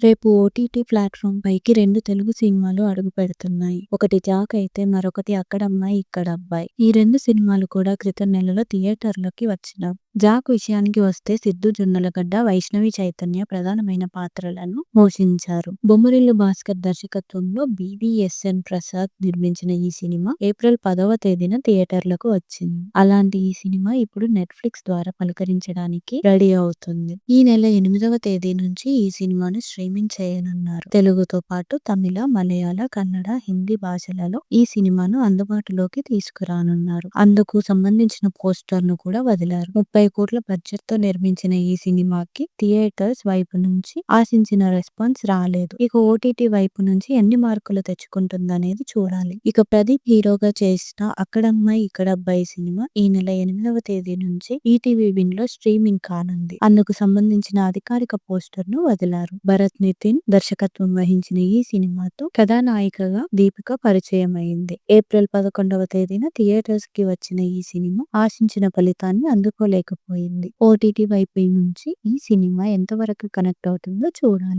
రేపు OTT platform పైకి రెండు తెలుగు సినిమాలు అడుగుపెడుతున్నాయి. ఒకటి 'జాక్' అయితే మరొకటి 'అక్కడమ్మాయి ఇక్కడబ్బాయి'. ఈ రెండు సినిమాలు కూడా క్రితం నెలలో థియేటర్లకి వచ్చినాం 'జాక్' విషయానికి వస్తే సిద్దు జొన్నలగడ్డ, వైష్ణవి చైతన్య ప్రధానమైన పాత్రలను పోషించారు. బొమ్మరిల్లు భాస్కర్ దర్శకత్వంలో బీవీఎస్ఎన్ ప్రసాద్ నిర్మించిన ఈ సినిమా ఏప్రిల్ పదవ తేదీన థియేటర్లకు వచ్చింది. అలాంటి ఈ సినిమా ఇప్పుడు నెట్‌ఫ్లిక్స్ ద్వారా పలకరించడానికి రెడీ అవుతుంది. ఈ నెల ఎనిమిదవ తేదీ నుంచి ఈ సినిమాను స్ట్రీమింగ్ చేయనున్నారు. తెలుగుతో పాటు తమిళ, మలయాళ, కన్నడ, హిందీ భాషలలో ఈ సినిమాను అందుబాటులోకి తీసుకురానున్నారు. అందుకు సంబంధించిన పోస్టర్‌ను కూడా వదిలారు. ముప్పై ముప్పై కోట్ల బడ్జెట్తో నిర్మించిన ఈ సినిమాకి థియేటర్స్ వైపు నుంచి ఆశించిన రెస్పాన్స్ రాలేదు. ఇక ఓటీటీ వైపు నుంచి ఎన్ని మార్కులు తెచ్చుకుంటుందనేది చూడాలి. ఇక ప్రదీప్ హీరోగా చేసిన 'అక్కడమ్మాయి ఇక్కడబ్బాయి' సినిమా ఈ నెల ఎనిమిదవ తేదీ నుంచి ఈటీవీ విన్‌లో స్ట్రీమింగ్ కానుంది. అందుకు సంబంధించిన అధికారిక పోస్టర్ను వదిలారు. భరత్ నితిన్ దర్శకత్వం వహించిన ఈ సినిమాతో కథానాయికగా దీపిక పరిచయం అయింది ఏప్రిల్ పదకొండవ తేదీన థియేటర్స్కి వచ్చిన ఈ సినిమా ఆశించిన ఫలితాన్ని అందుకోలేక లేకపోయింది ఓటీటీ వైపు నుంచి ఈ సినిమా ఎంతవరకు కనెక్ట్ అవుతుందో చూడాలి.